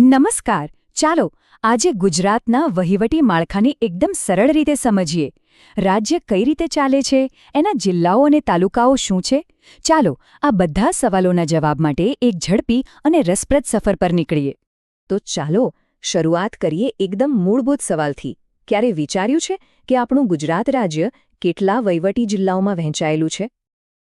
નમસ્કાર. ચાલો, આજે ગુજરાતના વહીવટી માળખાને એકદમ સરળ રીતે સમજીએ. રાજ્ય કઈ રીતે ચાલે છે? એના જિલ્લાઓ અને તાલુકાઓ શું છે? ચાલો, આ બધા સવાલોના જવાબ માટે એક ઝડપી અને રસપ્રદ સફર પર નીકળીએ. તો ચાલો, શરૂઆત કરીએ એકદમ મૂળભૂત સવાલથી. ક્યારે વિચાર્યું છે કે આપણું ગુજરાત રાજ્ય કેટલા વહીવટી જિલ્લાઓમાં વહેંચાયેલું છે?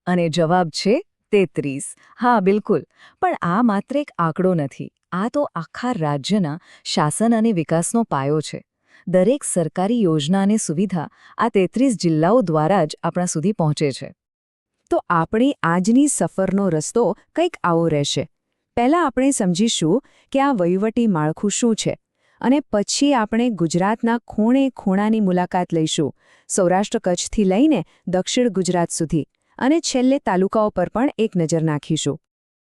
અને જવાબ છે તેત્રીસ. હા, બિલકુલ. પણ આ માત્ર એક આંકડો નથી. આ તો આખા રાજ્યના શાસન અને વિકાસનો પાયો છે. દરેક સરકારી યોજના અને સુવિધા આ તેત્રીસ જિલ્લાઓ દ્વારા જ આપણા સુધી પહોંચે છે. તો આપણી આજની સફરનો રસ્તો કંઈક આવો રહેશે. પહેલાં આપણે સમજીશું કે આ વહીવટી માળખું શું છે અને પછી આપણે ગુજરાતના ખૂણે ખૂણાની મુલાકાત લઈશું, સૌરાષ્ટ્ર કચ્છથી લઈને દક્ષિણ ગુજરાત સુધી અને છેલ્લે તાલુકાઓ પર પણ એક નજર નાખીશું.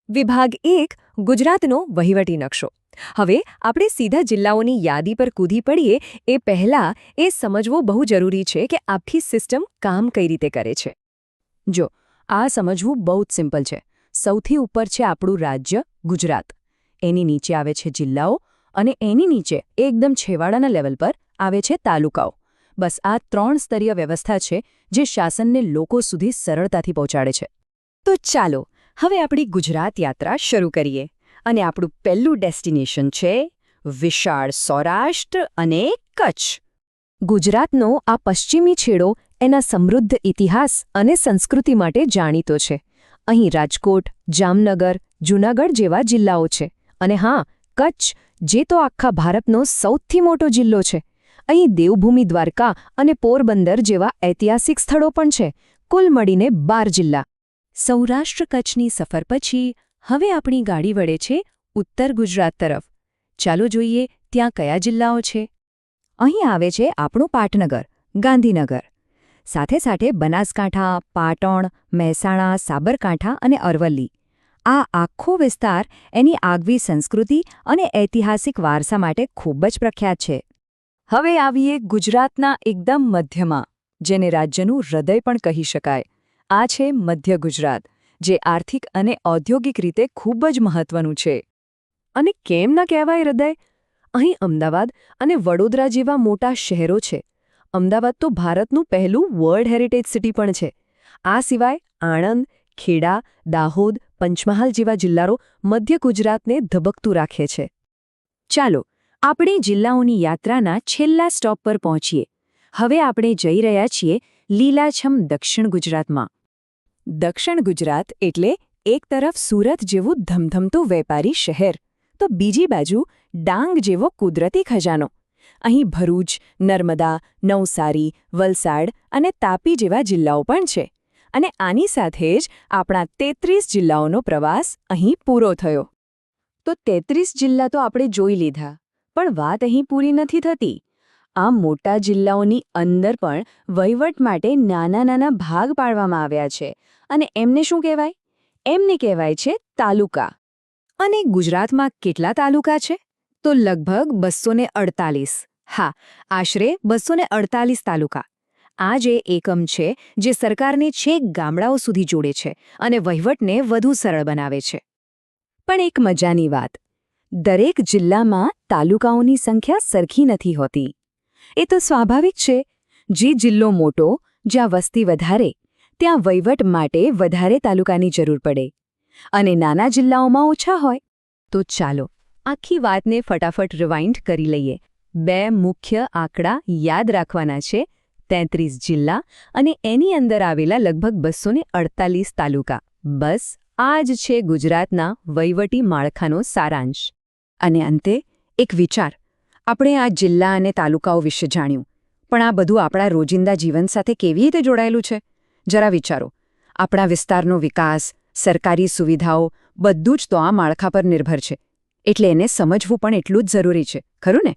વિભાગ એક ગુજરાતનો વહીવટી નકશો. હવે આપણે સીધા જિલ્લાઓની યાદી પર કૂદી પડીએ, એ પહેલાં એ સમજવું બહુ જરૂરી છે કે આખી સિસ્ટમ કામ કઈ રીતે કરે છે. જો, આ સમજવું બહુ જ સિમ્પલ છે. સૌથી ઉપર છે આપણું રાજ્ય, ગુજરાત. એની નીચે આવે છે જિલ્લાઓ અને એની નીચે એકદમ છેવાડાના લેવલ પર આવે છે તાલુકાઓ. બસ આ ત્રણ સ્તરીય વ્યવસ્થા છે જે શાસનને લોકો સુધી સરળતાથી પહોંચાડે છે. તો ચાલો હવે આપણી ગુજરાત યાત્રા શરૂ કરીએ અને આપણું પહેલું ડેસ્ટિનેશન છે વિશાળ સૌરાષ્ટ્ર અને કચ્છ. ગુજરાતનો આ પશ્ચિમી છેડો એના સમૃદ્ધ ઇતિહાસ અને સંસ્કૃતિ માટે જાણીતો છે. અહીં રાજકોટ, જામનગર, જૂનાગઢ જેવા જિલ્લાઓ છે. અને હા, કચ્છ, જે તો આખા ભારતનો સૌથી મોટો જિલ્લો છે. અહીં દેવભૂમિ દ્વારકા અને પોરબંદર જેવા ઐતિહાસિક સ્થળો પણ છે. કુલ મળીને બાર જિલ્લા. સૌરાષ્ટ્ર કચ્છની સફર પછી હવે આપણી ગાડી વળે છે ઉત્તર ગુજરાત તરફ. ચાલો જોઈએ ત્યાં કયા જિલ્લાઓ છે. અહીં આવે છે આપણું પાટનગર, ગાંધીનગર. સાથે સાથે બનાસકાંઠા, પાટણ, મહેસાણા, સાબરકાંઠા અને અરવલ્લી. આ આખો વિસ્તાર એની આગવી સંસ્કૃતિ અને ઐતિહાસિક વારસા માટે ખૂબ જ પ્રખ્યાત છે. હવે આવીએ ગુજરાતના એકદમ મધ્યમાં, જેને રાજ્યનું હૃદય પણ કહી શકાય. આ છે મધ્ય ગુજરાત, જે આર્થિક અને ઔદ્યોગિક રીતે ખૂબ જ મહત્વનું છે. અને કેમ ન કહેવાય હૃદય? અહીં અમદાવાદ અને વડોદરા જેવા મોટા શહેરો છે. અમદાવાદ તો ભારતનું પહેલું વર્લ્ડ હેરિટેજ સિટી પણ છે. આ સિવાય આણંદ, ખેડા, દાહોદ, પંચમહાલ જેવા જિલ્લાઓ મધ્ય ગુજરાતને ધબકતું રાખે છે. ચાલો, આપણે જિલ્લાઓની યાત્રાના છેલ્લા સ્ટોપ પર પહોંચીએ. હવે આપણે જઈ રહ્યા છીએ લીલાછમ દક્ષિણ ગુજરાતમાં. દક્ષિણ ગુજરાત એટલે એક તરફ સુરત જેવું ધમધમતું વેપારી શહેર, તો બીજી બાજુ ડાંગ જેવો કુદરતી ખજાનો. અહીં ભરૂચ, નર્મદા, નવસારી, વલસાડ અને તાપી જેવા જિલ્લાઓ પણ છે અને આની સાથે જ આપણા તેત્રીસ જિલ્લાઓનો પ્રવાસ અહીં પૂરો થયો. તો તેત્રીસ જિલ્લા તો આપણે જોઈ લીધા, પણ વાત અહીં પૂરી નથી થતી. આ મોટા જિલ્લાઓની અંદર પણ વહીવટ માટે નાના નાના ભાગ પાડવામાં આવ્યા છે. અને એમને શું કહેવાય? એમને કહેવાય છે તાલુકા. અને ગુજરાતમાં કેટલા તાલુકા છે? તો લગભગ બસો હા, આશરે બસો તાલુકા. આ જે એકમ છે, જે સરકારને છેક ગામડાઓ સુધી જોડે છે અને વહીવટને વધુ સરળ બનાવે છે. પણ એક મજાની વાત. દરેક જિલ્લામાં તાલુકાઓની સંખ્યા સરખી નથી હોતી. એ તો સ્વાભાવિક છે. જે જિલ્લો મોટો, જ્યાં વસ્તી વધારે, ત્યાં વહીવટ માટે વધારે તાલુકાની જરૂર પડે. અને નાના જિલ્લાઓમાં ઓછા હોય. તો ચાલો, આખી વાતને ફટાફટ રિવાઇન્ડ કરી લઈએ. બે મુખ્ય આંકડા યાદ રાખવાના છે. તેત્રીસ જિલ્લા અને એની અંદર આવેલા લગભગ બસો તાલુકા. બસ, આ જ છે ગુજરાતના વહીવટી માળખાનો સારાંશ. અને અંતે, એક વિચાર. આપણે આ જિલ્લા અને તાલુકાઓ વિશે જાણ્યું. પણ આ બધું આપણા રોજિંદા જીવન સાથે કેવી રીતે જોડાયેલું છે? જરા વિચારો. આપણા વિસ્તારનો વિકાસ, સરકારી સુવિધાઓ, બધું જ તો આ માળખા પર નિર્ભર છે. એટલે એને સમજવું પણ એટલું જ જરૂરી છે. ખરું ને?